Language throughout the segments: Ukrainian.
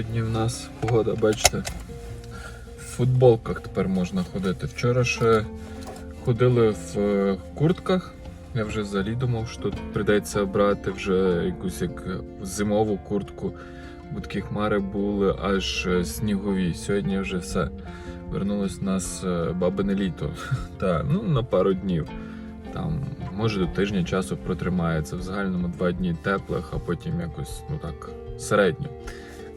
Сьогодні в нас погода, бачите, в футболках тепер можна ходити. Вчора ще ходили в е, куртках. Я вже взагалі думав, що тут прийдеться брати вже якусь як зимову куртку, бо такі хмари були аж е, снігові. Сьогодні вже все. Вернулось нас е, бабине літо. Та, ну, на пару днів. Там, може, до тижня часу протримається. В загальному два дні теплих, а потім якось, ну так, середньо.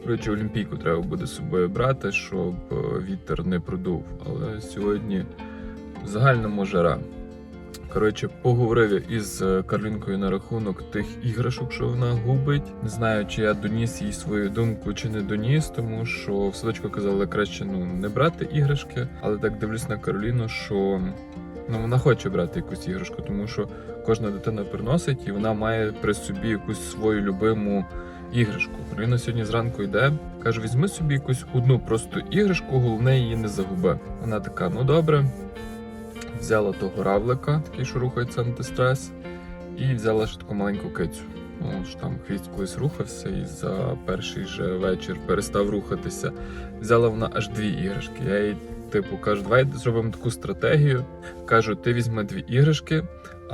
Коротше, Олімпійку треба буде з собою брати, щоб е, вітер не продув. Але сьогодні в загальному жара. Коротше, поговорив я із е, Карлінкою на рахунок тих іграшок, що вона губить. Не знаю, чи я доніс їй свою думку, чи не доніс, тому що в садочку казали краще ну не брати іграшки. Але так дивлюсь на Кароліну, що ну вона хоче брати якусь іграшку, тому що кожна дитина приносить і вона має при собі якусь свою любиму іграшку. Кароліна сьогодні зранку йде, каже: візьми собі якусь одну просто іграшку, головне її не загуби. Вона така, ну добре. Взяла того равлика, такий, що рухається антистрес, і взяла ще таку маленьку кицю. Ну, ж там хвіст колись рухався і за перший же вечір перестав рухатися. Взяла вона аж дві іграшки. Я їй типу кажу, давай зробимо таку стратегію. Кажу, ти візьми дві іграшки,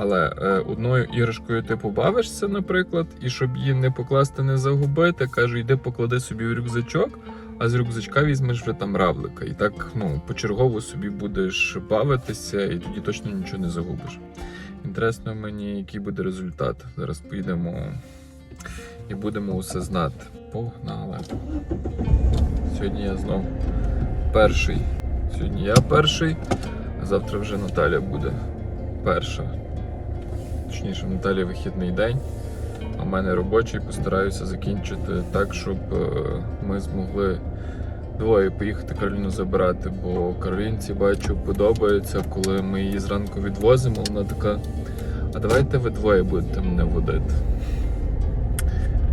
але е, одною іграшкою ти побавишся, наприклад, і щоб її не покласти, не загубити, кажу, йди поклади собі в рюкзачок, а з рюкзачка візьмеш вже там равлика. І так ну, почергово собі будеш бавитися, і тоді точно нічого не загубиш. Інтересно мені, який буде результат. Зараз поїдемо і будемо усе знати. Погнали. Сьогодні я знов перший. Сьогодні я перший, а завтра вже Наталя буде перша. Точніше, в Наталі вихідний день, а в мене робочий. Постараюся закінчити так, щоб е, ми змогли двоє поїхати Кароліну забирати, бо Каролінці бачу подобається, коли ми її зранку відвозимо. Вона така. А давайте ви двоє будете мене водити.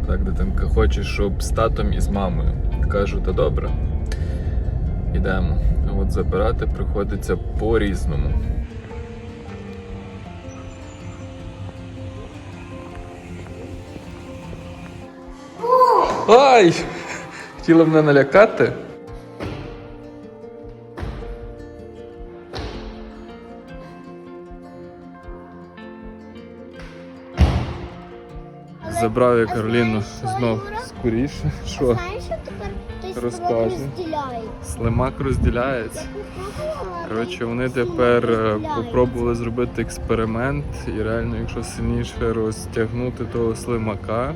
Так, дитинка хоче, щоб з татом і з мамою. Кажу, та добре. Ідемо. От забирати приходиться по-різному. Ай! Хотіла мене налякати. Забрав я Кароліну знов скоріше. Що? Розділяється? Слимак розділяється. Коротше, вони тепер е, попробували зробити експеримент, і реально, якщо сильніше розтягнути того слимака,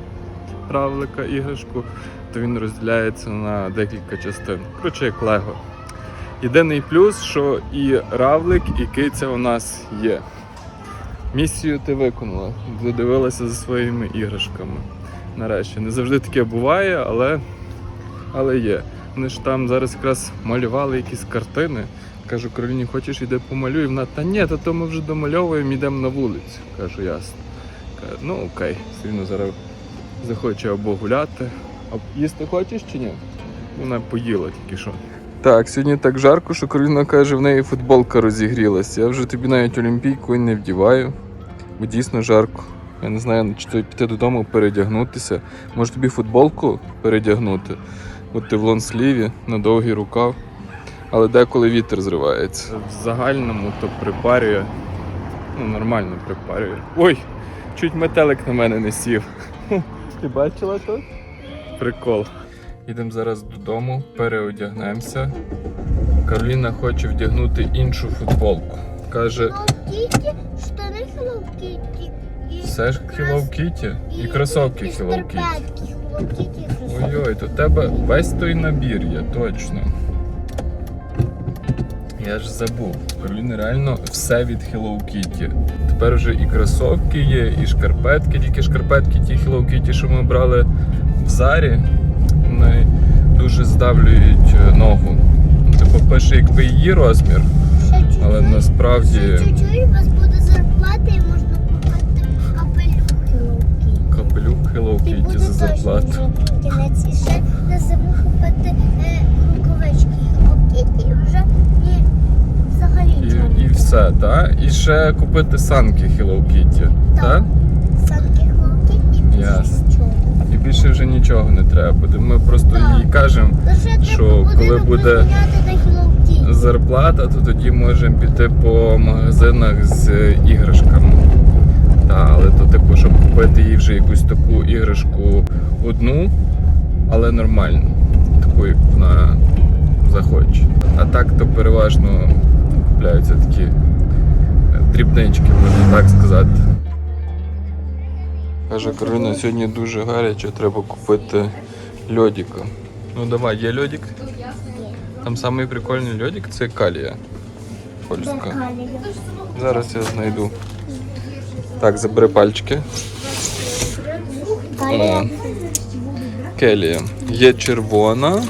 равлика, іграшку, то він розділяється на декілька частин. Коротше, як лего. Єдиний плюс, що і равлик, і киця у нас є. Місію ти виконала, додивилася за своїми іграшками. Нарешті. Не завжди таке буває, але, але є. Вони ж там зараз якраз малювали якісь картини. Кажу, Кароліні, хочеш іде помалюй? Вона, та ні, то ми вже домальовуємо, йдемо на вулицю. Кажу, ясно. Каже, ну окей, все рівно зараз захоче або гуляти. А їсти хочеш чи ні? Вона поїла тільки що. Так, сьогодні так жарко, що Кароліна каже, в неї футболка розігрілася. Я вже тобі навіть олімпійку не вдіваю, бо дійсно жарко. Я не знаю, чи то піти додому передягнутися. Може тобі футболку передягнути, бо ти в лонсліві на довгий рукав. Але деколи вітер зривається. В загальному то припарює. Ну, нормально припарює. Ой! Чуть метелик на мене не сів. Ти бачила тут? Прикол. Йдемо зараз додому, переодягнемося. Кароліна хоче вдягнути іншу футболку. Каже, штани Hello Kitty. І все ж Hello Kitty і кросовки і Hello Kitty. шкарпетки Hello Kitty. Ой-ой, то в тебе весь той набір є, точно. Я ж забув. Кароліни реально все від Hello Kitty. Тепер вже і кросовки є, і шкарпетки, тільки шкарпетки ті Hello Kitty, що ми брали в зарі, вони дуже здавлюють е, ногу. Ну, Типу пише, якби її розмір, але насправді чуть-чуть, у вас буде зарплата і можна купити капелюх Hello Kitty. капелюк Hello Kitty за зарплату. І ще на зиму купити е, рукавички Hello Kitty і вже ні, взагалі все, так? І ще купити санки Hello Kitty, так? Санки Hello Kitty і більше нічого. І більше вже нічого не треба буде. Ми просто Так. їй кажемо, Що, коли буде- зарплата, то тоді можемо піти по магазинах з іграшками. Та, але то типу, щоб купити їй вже якусь таку іграшку одну, але нормальну, таку, як вона захоче. А так то переважно купляються такі е, дрібнички, можна так сказати. Каже Каролина, сьогодні дуже гаряче, треба купити льодика. Ну давай, є льодик? Там самий прикольний льодик це калія. Польська. Зараз я знайду. Так, забери пальчики. О, келія. Є червона,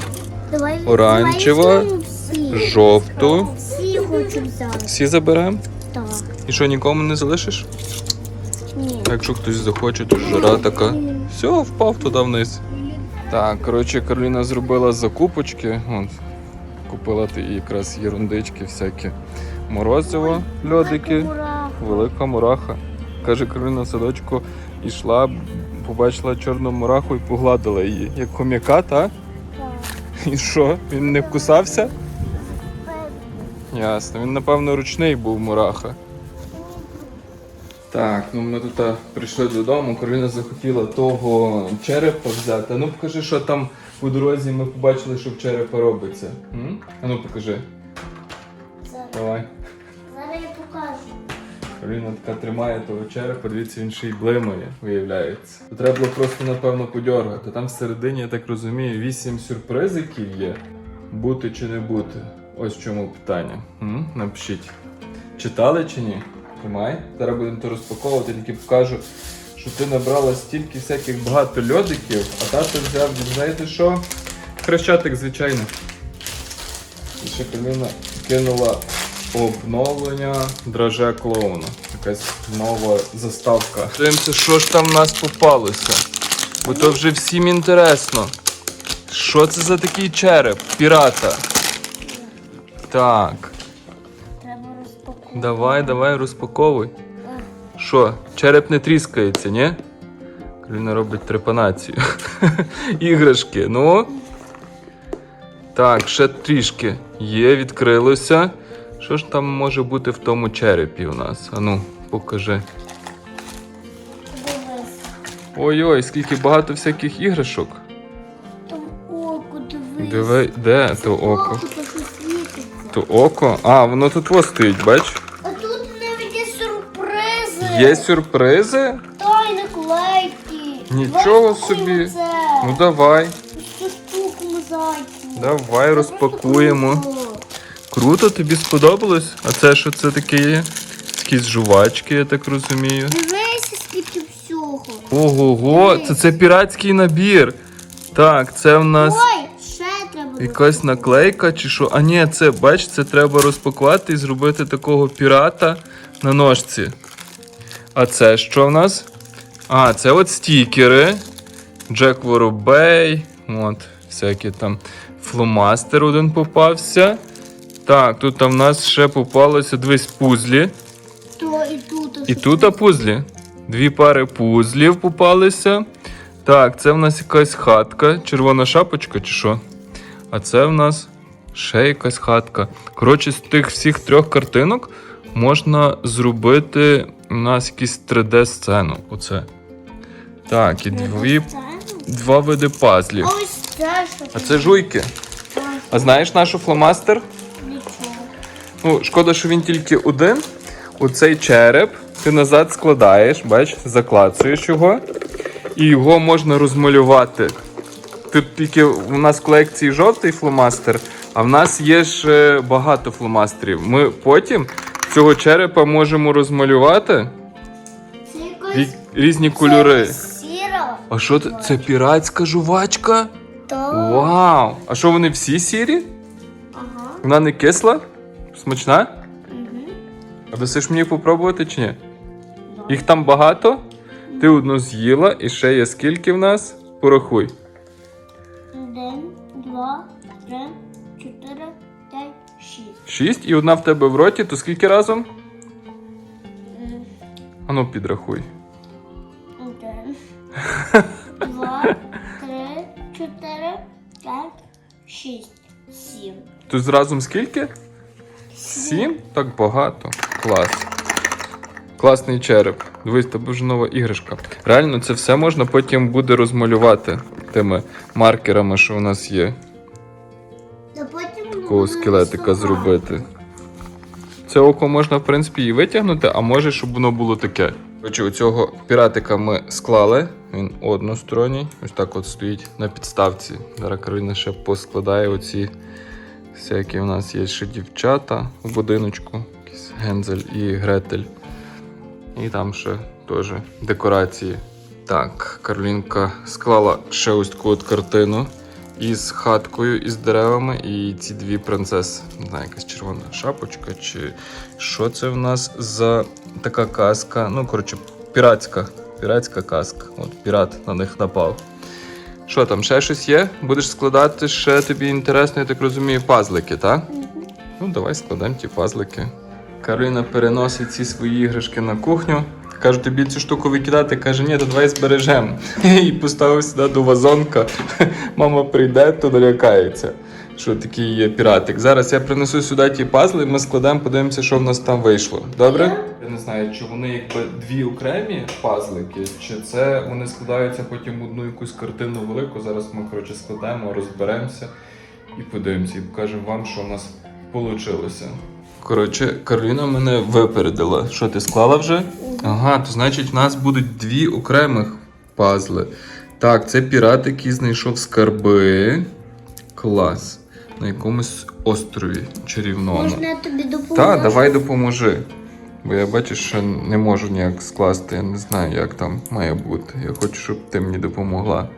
Оранжева, жовту. Хочу взяти. Всі заберемо. Так. І що, нікому не залишиш? Ні. А якщо хтось захоче, то жара така. Все, впав туди вниз. Так, коротше, Кароліна зробила закупочки. От, купила ти якраз ерундички всякі. Морозиво, льодики. Велика мураха. Каже, Кароліна садочку йшла, побачила чорну мураху і погладила її. Як хом'яка, та? Так. І що? Він не вкусався? Ясно. Він, напевно, ручний був мураха. Так, ну ми тут прийшли додому. Кароліна захотіла того черепа взяти. А ну покажи, що там по дорозі ми побачили, що в черепа робиться. М? А ну покажи. Зараз. Давай. Зараз я покажу. Кароліна така тримає того черепа, дивіться, він ще й блимає, виявляється. То треба було просто, напевно, подьоргати. Там всередині, я так розумію, вісім сюрпризиків є. Бути чи не бути. Ось в чому питання. М? Напишіть. Читали чи ні? Тримай. Зараз будемо то розпаковувати, тільки покажу, що ти набрала стільки всяких багато льодиків, а тато взяв, знаєте що? Хрещатик, звичайно. І ще Кароліна кинула обновлення драже клоуна. Якась нова заставка. Дивимося, що ж там в нас попалося. Бо то вже всім інтересно. Що це за такий череп? Пірата. Так, Треба розпакувати. давай, давай, розпаковуй. Що, череп не тріскається, ні? Кароліна робить трепанацію. Іграшки, ну. Так, ще трішки. Є, відкрилося. Що ж там може бути в тому черепі у нас? Ану, покажи. Ой-ой, скільки багато всяких іграшок. Там око, дивись. Диви, де то око? Око, то око? А, воно тут ось стоїть, бач? А тут навіть є сюрпризи. Є сюрпризи? Та й наклейки. Нічого Давай собі. Це. Ну давай, Цю штуку мозаїку. давай розпакуємо. Круто, тобі сподобалось? А це що це таке є? Якісь жувачки, я так розумію. Дивися, скільки всього. Ого, це, це піратський набір. Так, це в нас Ой. Якась наклейка чи що. А ні, це бач, це треба розпакувати і зробити такого пірата на ножці. А це що в нас? А, це от стікери. Джек Воробей. От, всякі там фломастер один попався. Так, тут там в нас ще попалося дивись пузлі. То і тут. І тут пузлі. Дві пари пузлів попалися. Так, це в нас якась хатка, червона шапочка чи що? А це в нас ще якась хатка. Коротше, з тих всіх трьох картинок можна зробити у нас якусь 3D-сцену. Оце. Так, і дві, два види пазлів. А це жуйки. А знаєш нашу фломастер? Ну, шкода, що він тільки один. Оцей череп ти назад складаєш, бач, заклацуєш його, і його можна розмалювати. Тут тільки у нас в колекції жовтий фломастер, а в нас є ж е, багато фломастерів. Ми потім цього черепа можемо розмалювати Це рі- якось різні кольори. А що це? Це піратська жувачка? Так. Вау! А що вони всі сірі? Ага. Вона не кисла? Смачна? А досиш мені попробувати чи ні? Їх там багато? Ти одну з'їла і ще є скільки в нас? Порахуй. Шість. І одна в тебе в роті, то скільки разом? М, Ану підрахуй. Один, два, п'ять, шість, сім. Тут разом скільки? Сім? Так багато. Клас. Класний череп. Дивись, тебе вже нова іграшка. Реально, це все можна потім буде розмалювати тими маркерами, що у нас є. Та Такого скелетика зробити. Це око можна, в принципі, і витягнути, а може, щоб воно було таке. Коротше, у цього піратика ми склали. Він односторонній. Ось так от стоїть на підставці. Зараз Кароліна ще поскладає оці всякі у нас є ще дівчата у будиночку. Якийсь Гензель і Гретель. І там ще теж декорації. Так, Каролінка склала ще ось таку от картину із хаткою, із деревами, і ці дві принцеси. Не знаю, якась червона шапочка, чи що це в нас за така казка. Ну, коротше, піратська. Піратська казка. От пірат на них напав. Що там, ще щось є? Будеш складати ще тобі інтересно, я так розумію, пазлики, так? Ну, давай складемо ті пазлики. Карина переносить ці свої іграшки на кухню. Кажу, тобі цю штуку викидати, каже, ні, то давай збережемо. І поставив сюди до вазонка. Мама прийде, то налякається, що такий є піратик. Зараз я принесу сюди ті пазли, ми складемо, подивимося, що в нас там вийшло. Добре? Я не знаю, чи вони якби дві окремі пазлики, чи це вони складаються потім одну якусь картину велику. Зараз ми коротше складемо, розберемося і подивимося, і покажемо вам, що в нас вийшло. Коротше, Кароліна мене випередила. Що ти склала вже? Ага, то значить в нас будуть дві окремих пазли. Так, це пірат, який знайшов скарби. Клас. На якомусь острові чарівному. Можна я тобі допоможу? Так, давай допоможи. Бо я бачу, що не можу ніяк скласти, я не знаю, як там має бути. Я хочу, щоб ти мені допомогла.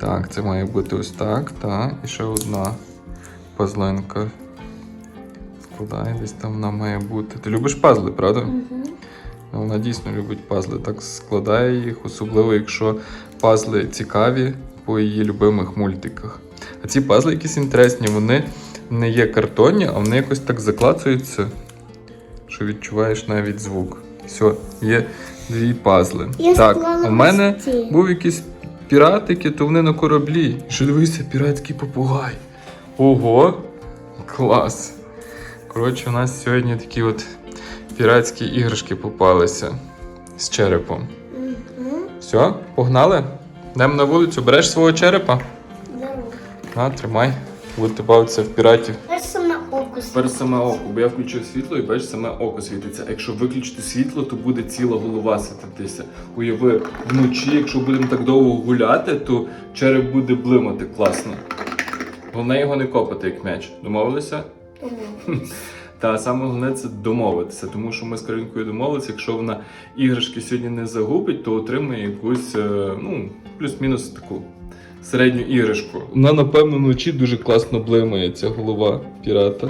Так, це має бути ось так, так. І ще одна пазленка. Складай, десь там вона має бути. Ти любиш пазли, правда? Угу. Вона дійсно любить пазли, так складає їх, особливо якщо пазли цікаві по її любимих мультиках. А ці пазли якісь інтересні, вони не є картонні, а вони якось так заклацуються, що відчуваєш навіть звук. Все, є дві пазли. Я так, у мене ці. був якийсь піратики, то вони на кораблі. Що дивися, піратський попугай. Ого! Клас! Коротше, у нас сьогодні такі от піратські іграшки попалися з черепом. Все, погнали? Йдемо на вулицю, береш свого черепа? На, тримай. Будете бавитися в піратів. Аж саме око. Тепер саме око, бо я включив світло і бачиш, саме око світиться. А якщо виключити світло, то буде ціла голова світитися. Уяви, вночі, якщо будемо так довго гуляти, то череп буде блимати класно. Головне його не копати, як м'яч. Домовилися? Та саме головне це домовитися, тому що ми з Каринкою домовилися, якщо вона іграшки сьогодні не загубить, то отримає якусь, е, ну, плюс-мінус таку середню іграшку. Вона, напевно, вночі дуже класно блимає ця голова пірата.